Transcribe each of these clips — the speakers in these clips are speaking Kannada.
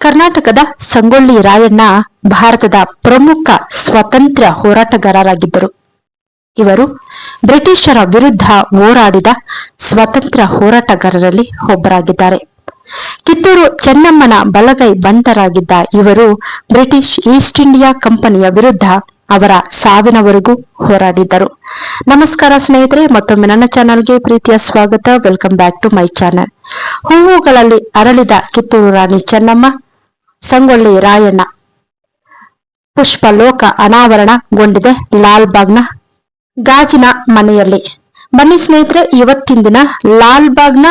ಕರ್ನಾಟಕದ ಸಂಗೊಳ್ಳಿ ರಾಯಣ್ಣ ಭಾರತದ ಪ್ರಮುಖ ಸ್ವಾತಂತ್ರ್ಯ ಹೋರಾಟಗಾರರಾಗಿದ್ದರು. ಇವರು ಬ್ರಿಟಿಷರ ವಿರುದ್ಧ ಹೋರಾಡಿದ ಸ್ವಾತಂತ್ರ್ಯ ಹೋರಾಟಗಾರರಲ್ಲಿ ಒಬ್ಬರಾಗಿದ್ದಾರೆ. ಕಿತ್ತೂರು ಚೆನ್ನಮ್ಮನ ಬಲಗೈ ಬಂಟರಾಗಿದ್ದ ಇವರು ಬ್ರಿಟಿಷ್ ಈಸ್ಟ್ ಇಂಡಿಯಾ ಕಂಪನಿಯ ವಿರುದ್ಧ ಅವರ ಸಾವಿನವರೆಗೂ ಹೋರಾಡಿದ್ದರು. ನಮಸ್ಕಾರ ಸ್ನೇಹಿತರೆ, ಮತ್ತೊಮ್ಮೆ ನನ್ನ ಚಾನಲ್ಗೆ ಪ್ರೀತಿಯ ಸ್ವಾಗತ. Welcome back to my channel ಹೂವುಗಳಲ್ಲಿ ಅರಳಿದ ಕಿತ್ತೂರು ರಾಣಿ ಚೆನ್ನಮ್ಮ ಸಂಗೊಳ್ಳಿ ರಾಯಣ್ಣ. ಪುಷ್ಪ ಲೋಕ ಅನಾವರಣಗೊಂಡಿದೆ ಲಾಲ್ಬಾಗ್ನ ಗಾಜಿನ ಮನೆಯಲ್ಲಿ. ಮನೆ ಸ್ನೇಹಿತರೆ, ಇವತ್ತಿನ ದಿನ ಲಾಲ್ಬಾಗ್ನ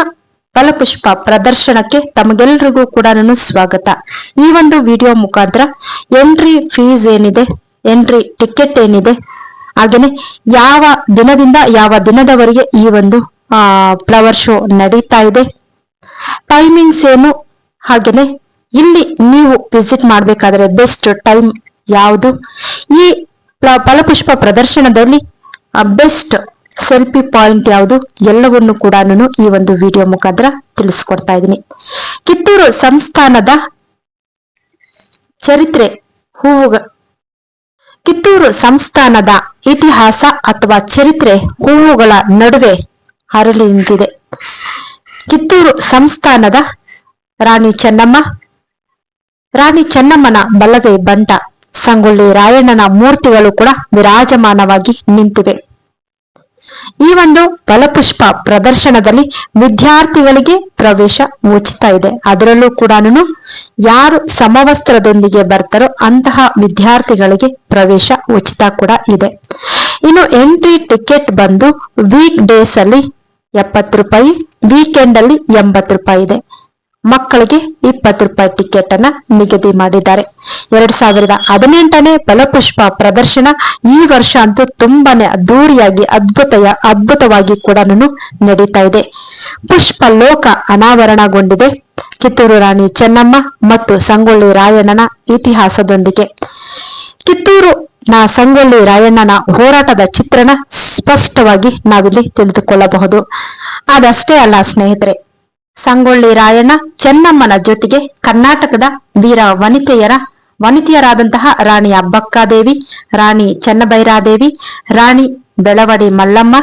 ಫಲಪುಷ್ಪ ಪ್ರದರ್ಶನಕ್ಕೆ ತಮಗೆಲ್ರಿಗೂ ಕೂಡ ನಾನು ಸ್ವಾಗತ. ಈ ಒಂದು ವಿಡಿಯೋ ಮುಖಾಂತರ ಎಂಟ್ರಿ ಫೀಸ್ ಏನಿದೆ, ಎಂಟ್ರಿ ಟಿಕೆಟ್ ಏನಿದೆ, ಹಾಗೇನೆ ಯಾವ ದಿನದಿಂದ ಯಾವ ದಿನದವರೆಗೆ ಈ ಒಂದು ಫ್ಲವರ್ ಶೋ ನಡೀತಾ ಇದೆ, ಟೈಮಿಂಗ್ಸ್ ಏನು, ಹಾಗೇನೆ ಇಲ್ಲಿ ನೀವು ವಿಸಿಟ್ ಮಾಡಬೇಕಾದ್ರೆ ಬೆಸ್ಟ್ ಟೈಮ್ ಯಾವುದು? ಈ ಫಲಪುಷ್ಪ ಪ್ರದರ್ಶನದಲ್ಲಿ ಬೆಸ್ಟ್ ಸೆಲ್ಫಿ ಪಾಯಿಂಟ್ ಯಾವುದು? ಎಲ್ಲವನ್ನು ಕೂಡ ನಾನು ಈ ಒಂದು ವಿಡಿಯೋ ಮುಖಾಂತರ ತಿಳಿಸ್ಕೊಡ್ತಾ ಇದ್ದೀನಿ. ಕಿತ್ತೂರು ಸಂಸ್ಥಾನದ ಚರಿತ್ರೆ ಹೂವು ಕಿತ್ತೂರು ಸಂಸ್ಥಾನದ ಇತಿಹಾಸ ಅಥವಾ ಚರಿತ್ರೆ, ಹೂವುಗಳ ನಡುವೆ ಅರಳಿ ನಿಂತಿದೆ. ಕಿತ್ತೂರು ಸಂಸ್ಥಾನದ ರಾಣಿ ಚೆನ್ನಮ್ಮ ರಾಣಿ ಚೆನ್ನಮ್ಮನ ಬಲಗೈ ಬಂಟ. ಸಂಗೊಳ್ಳಿ ರಾಯಣ್ಣನ ಮೂರ್ತಿಗಳು ಕೂಡ ವಿರಾಜಮಾನವಾಗಿ ನಿಂತಿವೆ. ಈ ಒಂದು ಫಲಪುಷ್ಪ ಪ್ರದರ್ಶನದಲ್ಲಿ ವಿದ್ಯಾರ್ಥಿಗಳಿಗೆ ಪ್ರವೇಶ ಉಚಿತ ಇದೆ. ಅದರಲ್ಲೂ ಕೂಡ ಯಾರು ಸಮವಸ್ತ್ರದೊಂದಿಗೆ ಬರ್ತಾರೋ ಅಂತಹ ವಿದ್ಯಾರ್ಥಿಗಳಿಗೆ ಪ್ರವೇಶ ಉಚಿತ ಕೂಡ ಇದೆ. ಇನ್ನು ಎಂಟ್ರಿ ಟಿಕೆಟ್ ಬಂದು ವೀಕ್ ಡೇಸ್ ಅಲ್ಲಿ ಎಪ್ಪತ್ತು ರೂಪಾಯಿ ವೀಕೆಂಡ್ ಅಲ್ಲಿ ಎಂಬತ್ತು ರೂಪಾಯಿ ಇದೆ. ಮಕ್ಕಳಿಗೆ ಇಪ್ಪತ್ತು ರೂಪಾಯಿ ಟಿಕೆಟ್ ಅನ್ನ ನಿಗದಿ ಮಾಡಿದ್ದಾರೆ. ಎರಡ್ ಸಾವಿರದ ಹದಿನೆಂಟನೇ ಫಲಪುಷ್ಪ ಪ್ರದರ್ಶನ ಈ ವರ್ಷ ಅಂತೂ ತುಂಬಾನೇ ಅದ್ದೂರಿಯಾಗಿ ಅದ್ಭುತ ಅದ್ಭುತವಾಗಿ ಕೂಡ ನಡೀತಾ ಇದೆ. ಪುಷ್ಪ ಲೋಕ ಅನಾವರಣಗೊಂಡಿದೆ. ಕಿತ್ತೂರು ರಾಣಿ ಚೆನ್ನಮ್ಮ ಮತ್ತು ಸಂಗೊಳ್ಳಿ ರಾಯಣ್ಣನ ಇತಿಹಾಸದೊಂದಿಗೆ. ಕಿತ್ತೂರು ನಾ ಸಂಗೊಳ್ಳಿ ರಾಯಣ್ಣನ ಹೋರಾಟದ ಚಿತ್ರಣ ಸ್ಪಷ್ಟವಾಗಿ ನಾವಿಲ್ಲಿ ತಿಳಿದುಕೊಳ್ಳಬಹುದು. ಅದಷ್ಟೇ ಅಲ್ಲ ಸ್ನೇಹಿತರೆ ಸಂಗೊಳ್ಳಿ ರಾಯಣ್ಣ ಚೆನ್ನಮ್ಮನ ಜೊತೆಗೆ ಕರ್ನಾಟಕದ ವೀರ ವನಿತೆಯರ ವನಿತೆಯರಾದಂತಹ ರಾಣಿ ಅಬ್ಬಕ್ಕಾದೇವಿ, ರಾಣಿ ಚೆನ್ನಬೈರಾದೇವಿ, ರಾಣಿ ಬೆಳವಡಿ ಮಲ್ಲಮ್ಮ,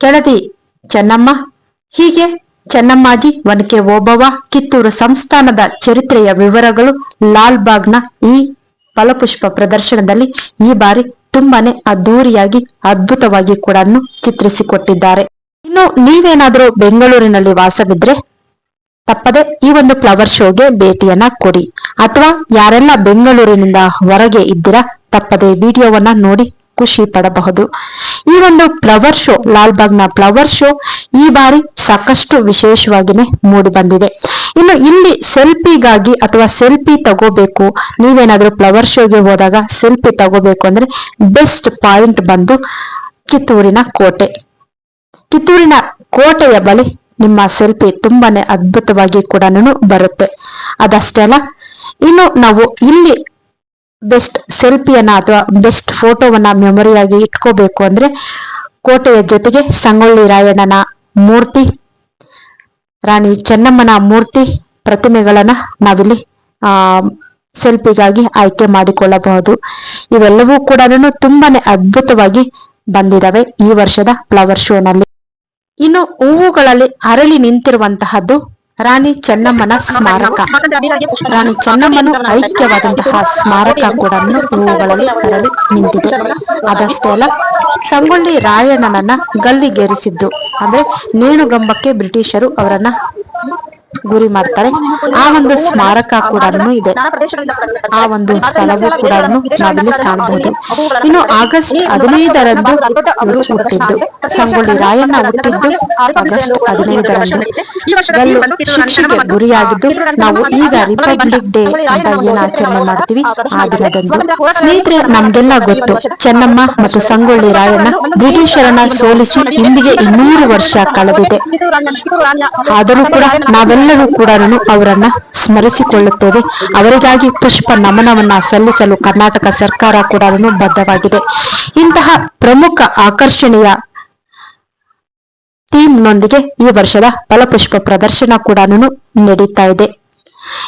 ಕೆಳದಿ ಚೆನ್ನಮ್ಮ, ಹೀಗೆ ಚೆನ್ನಮ್ಮಾಜಿ, ವನಿಕೆ ಓಬವ್ವ ಕಿತ್ತೂರು ಸಂಸ್ಥಾನದ ಚರಿತ್ರೆಯ ವಿವರಗಳು ಲಾಲ್ ಬಾಗ್ನ ಈ ಫಲಪುಷ್ಪ ಪ್ರದರ್ಶನದಲ್ಲಿ ಈ ಬಾರಿ ತುಂಬಾನೇ ಅದ್ದೂರಿಯಾಗಿ, ಅದ್ಭುತವಾಗಿ ಕೂಡ ಚಿತ್ರಿಸಿಕೊಟ್ಟಿದ್ದಾರೆ. ಇನ್ನು ನೀವೇನಾದರೂ ಬೆಂಗಳೂರಿನಲ್ಲಿ ವಾಸವಿದ್ರೆ ತಪ್ಪದೆ ಈ ಒಂದು ಫ್ಲವರ್ ಶೋಗೆ ಭೇಟಿಯನ್ನ ಕೊಡಿ. ಅಥವಾ ಯಾರೆಲ್ಲ ಬೆಂಗಳೂರಿನಿಂದ ಹೊರಗೆ ಇದ್ದೀರಾ, ತಪ್ಪದೆ ವಿಡಿಯೋವನ್ನ ನೋಡಿ ಖುಷಿ ಪಡಬಹುದು. ಈ ಒಂದು ಫ್ಲವರ್ ಶೋ ಲಾಲ್ಬಾಗ್ನ ಫ್ಲವರ್ ಶೋ ಈ ಬಾರಿ ಸಾಕಷ್ಟು ವಿಶೇಷವಾಗಿನೇ ಮೂಡಿ ಬಂದಿದೆ. ಇನ್ನು ಇಲ್ಲಿ ಸೆಲ್ಫಿಗಾಗಿ ಅಥವಾ ಸೆಲ್ಫಿ ತಗೋಬೇಕು, ನೀವೇನಾದ್ರೂ ಫ್ಲವರ್ ಶೋಗೆ ಹೋದಾಗ ಸೆಲ್ಫಿ ತಗೋಬೇಕು ಅಂದ್ರೆ ಬೆಸ್ಟ್ ಪಾಯಿಂಟ್ ಬಂದು ಕಿತ್ತೂರಿನ ಕೋಟೆ. ಕಿತ್ತೂರಿನ ಕೋಟೆಯ ಬಳಿ ನಿಮ್ಮ ಸೆಲ್ಫಿ ತುಂಬಾನೇ ಅದ್ಭುತವಾಗಿ ಕೂಡ ಬರುತ್ತೆ. ಅದಷ್ಟೇ ಅಲ್ಲ, ಇನ್ನು ನಾವು ಇಲ್ಲಿ ಬೆಸ್ಟ್ ಸೆಲ್ಫಿಯನ್ನ ಅಥವಾ ಬೆಸ್ಟ್ ಫೋಟೋವನ್ನ ಮೆಮೊರಿಯಾಗಿ ಇಟ್ಕೋಬೇಕು ಅಂದ್ರೆ ಕೋಟೆಯ ಜೊತೆಗೆ ಸಂಗೊಳ್ಳಿ ರಾಯಣ್ಣನ ಮೂರ್ತಿ, ರಾಣಿ ಚೆನ್ನಮ್ಮನ ಮೂರ್ತಿ ಪ್ರತಿಮೆಗಳನ್ನ ನಾವಿಲ್ಲಿ, ಆ, ಸೆಲ್ಫಿಗಾಗಿ ಆಯ್ಕೆ ಮಾಡಿಕೊಳ್ಳಬಹುದು. ಇವೆಲ್ಲವೂ ಕೂಡ ತುಂಬಾನೇ ಅದ್ಭುತವಾಗಿ ಬಂದಿದಾವೆ ಈ ವರ್ಷದ ಫ್ಲವರ್ ಶೋನಲ್ಲಿ. ಇನ್ನು ಹೂವುಗಳಲ್ಲಿ ಅರಳಿ ನಿಂತಿರುವಂತಹದ್ದು ರಾಣಿ ಚೆನ್ನಮ್ಮನ ಸ್ಮಾರಕ. ರಾಣಿ ಚೆನ್ನಮ್ಮನು ಐಕ್ಯವಾದಂತಹ ಸ್ಮಾರಕ ಕೂಡ ಹೂವುಗಳಲ್ಲಿ ಅರಳಿ ನಿಂತಿದೆ. ಅದಷ್ಟೇ ಅಲ್ಲ, ಸಂಗೊಳ್ಳಿ ರಾಯಣ್ಣನನ್ನ ಗಲ್ಲಿಗೇರಿಸಿದ್ದು. ಅಂದ್ರೆ ನೇಣುಗಂಬಕ್ಕೆ ಬ್ರಿಟಿಷರು ಅವರನ್ನ ಗುರಿ ಮಾಡ್ತಾರೆ. ಆ ಒಂದು ಸ್ಮಾರಕ ಕೂಡ ಇದೆ. ಆ ಒಂದು ಸ್ಥಳವೂ ಕೂಡ ನಾವಿಲ್ಲಿ ಕಾಣಬಹುದು ಇನ್ನು ಆಗಸ್ಟ್ ಹದಿನೈದರಂದು ಇವರು ಹುಟ್ಟಿದ್ದು ಸಂಗೊಳ್ಳಿ ರಾಯಣ್ಣ ಹುಟ್ಟಿದ್ದು ಆಗಸ್ಟ್ ಹದಿನೈದರಂದು. ಶಿಕ್ಷೆಗೆ ಗುರಿಯಾಗಿದ್ದು ನಾವು ಈಗ ರಿಪಬ್ಲಿಕ್ ಡೇ ಅಂತ ಏನ್ ಆಚರಣೆ ಮಾಡ್ತೀವಿ? ಆ ದಿನದಂದು. ಸ್ನೇಹಿತರೆ, ನಮ್ಗೆಲ್ಲ ಗೊತ್ತು. ಚೆನ್ನಮ್ಮ ಮತ್ತು ಸಂಗೊಳ್ಳಿ ರಾಯಣ್ಣ ಬ್ರಿಟಿಷರನ್ನ ಸೋಲಿಸಿ ಇಂದಿಗೆ ಇನ್ನೂರು ವರ್ಷ ಕಳೆದಿದೆ. ಆದರೂ ಕೂಡ ನಾವೆಲ್ಲ ಎಲ್ಲರೂ ಕೂಡ ಅವರನ್ನ ಸ್ಮರಿಸಿಕೊಳ್ಳುತ್ತೇವೆ ಅವರಿಗಾಗಿ ಪುಷ್ಪ ನಮನವನ್ನ ಸಲ್ಲಿಸಲು ಕರ್ನಾಟಕ ಸರ್ಕಾರ ಕೂಡ ಬದ್ಧವಾಗಿದೆ. ಇಂತಹ ಪ್ರಮುಖ ಆಕರ್ಷಣೆಯ ಥೀಮ್ನೊಂದಿಗೆ ಈ ವರ್ಷದ ಫಲಪುಷ್ಪ ಪ್ರದರ್ಶನ ಕೂಡ ನಡೀತಾ ಇದೆ.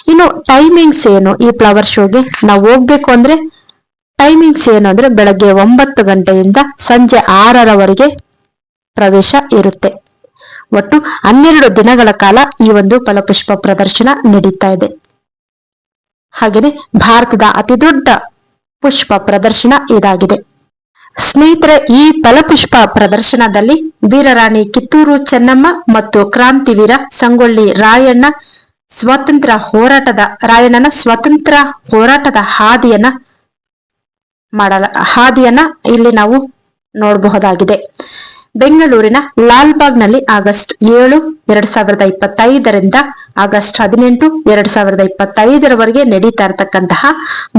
ಇನ್ನು ಟೈಮಿಂಗ್ಸ್ ಏನು ಈ ಫ್ಲವರ್ ಶೋಗೆ? ನಾವು ಹೋಗ್ಬೇಕು ಅಂದ್ರೆ ಟೈಮಿಂಗ್ಸ್ ಏನು ಅಂದ್ರೆ ಬೆಳಗ್ಗೆ ಒಂಬತ್ತು ಗಂಟೆಯಿಂದ ಸಂಜೆ ಆರರವರೆಗೆ ಪ್ರವೇಶ ಇರುತ್ತೆ. ಒಟ್ಟು ಹನ್ನೆರಡು ದಿನಗಳ ಕಾಲ ಈ ಒಂದು ಫಲಪುಷ್ಪ ಪ್ರದರ್ಶನ ನಡೀತಾ ಇದೆ. ಹಾಗೆಯೇ ಭಾರತದ ಅತಿ ದೊಡ್ಡ ಪುಷ್ಪ ಪ್ರದರ್ಶನ ಇದಾಗಿದೆ. ಸ್ನೇಹಿತರೆ, ಈ ಫಲಪುಷ್ಪ ಪ್ರದರ್ಶನದಲ್ಲಿ ವೀರರಾಣಿ ಕಿತ್ತೂರು ಚೆನ್ನಮ್ಮ ಮತ್ತು ಕ್ರಾಂತಿವೀರ ಸಂಗೊಳ್ಳಿ ರಾಯಣ್ಣ ಸ್ವಾತಂತ್ರ್ಯ ಹೋರಾಟದ, ರಾಯಣ್ಣನ ಸ್ವಾತಂತ್ರ್ಯ ಹೋರಾಟದ ಹಾದಿಯನ್ನ ಮಾಡಲ, ಹಾದಿಯನ್ನ ಇಲ್ಲಿ ನಾವು ನೋಡಬಹುದಾಗಿದೆ. ಬೆಂಗಳೂರಿನ ಲಾಲ್ಬಾಗ್ನಲ್ಲಿ ಆಗಸ್ಟ್ ಏಳು, ಎರಡ್ ಸಾವಿರದ ಇಪ್ಪತ್ತೈದರಿಂದ ಆಗಸ್ಟ್ ಹದಿನೆಂಟು, ಎರಡ್ ಸಾವಿರದ ಇಪ್ಪತ್ತೈದರವರೆಗೆ ನಡೀತಾ ಇರತಕ್ಕಂತಹ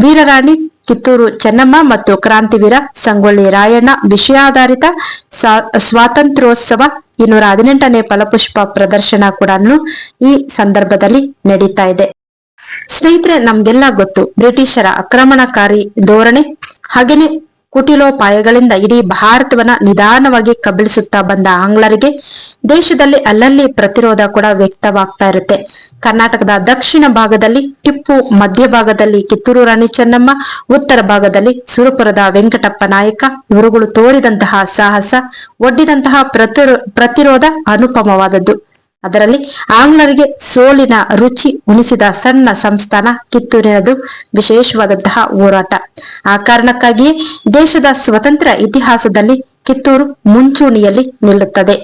ವೀರರಾಣಿ ಕಿತ್ತೂರು ಚೆನ್ನಮ್ಮ ಮತ್ತು ಕ್ರಾಂತಿವೀರ ಸಂಗೊಳ್ಳಿ ರಾಯಣ್ಣ ವಿಷಯಾಧಾರಿತ ಸ್ವಾತಂತ್ರ್ಯೋತ್ಸವ ಇನ್ನೂರ ಹದಿನೆಂಟನೇ ಫಲಪುಷ್ಪ ಪ್ರದರ್ಶನ ಕೂಡ ಈ ಸಂದರ್ಭದಲ್ಲಿ ನಡೀತಾ ಇದೆ. ಸ್ನೇಹಿತರೆ, ನಮ್ಗೆಲ್ಲ ಗೊತ್ತು, ಬ್ರಿಟಿಷರ ಆಕ್ರಮಣಕಾರಿ ಧೋರಣೆ ಹಾಗೇನೆ ಕುಟಿಲೋಪಾಯಗಳಿಂದ ಇಡೀ ಭಾರತವನ್ನ ನಿಧಾನವಾಗಿ ಕಬಳಿಸುತ್ತಾ ಬಂದ ಆಂಗ್ಲರಿಗೆ ದೇಶದಲ್ಲಿ ಅಲ್ಲಲ್ಲಿ ಪ್ರತಿರೋಧ ಕೂಡ ವ್ಯಕ್ತವಾಗ್ತಾ ಇರುತ್ತೆ. ಕರ್ನಾಟಕದ ದಕ್ಷಿಣ ಭಾಗದಲ್ಲಿ ಟಿಪ್ಪು, ಮಧ್ಯ ಭಾಗದಲ್ಲಿ ಕಿತ್ತೂರು ರಾಣಿ ಚೆನ್ನಮ್ಮ, ಉತ್ತರ ಭಾಗದಲ್ಲಿ ಸುರಪುರದ ವೆಂಕಟಪ್ಪ ನಾಯಕ, ಇವರುಗಳು ತೋರಿದಂತಹ ಸಾಹಸ, ಒಡ್ಡಿದಂತಹ ಪ್ರತಿರೋಧ ಅನುಪಮವಾದದ್ದು. ಅದರಲ್ಲಿ ಆಂಗ್ಲರಿಗೆ ಸೋಲಿನ ರುಚಿ ಉಣಿಸಿದ ಸಣ್ಣ ಸಂಸ್ಥಾನ ಕಿತ್ತೂರಿನದು ವಿಶೇಷವಾದಂತಹ ಹೋರಾಟ. ಆ ಕಾರಣಕ್ಕಾಗಿಯೇ ದೇಶದ ಸ್ವತಂತ್ರ ಇತಿಹಾಸದಲ್ಲಿ ಕಿತ್ತೂರು ಮುಂಚೂಣಿಯಲ್ಲಿ ನಿಲ್ಲುತ್ತದೆ.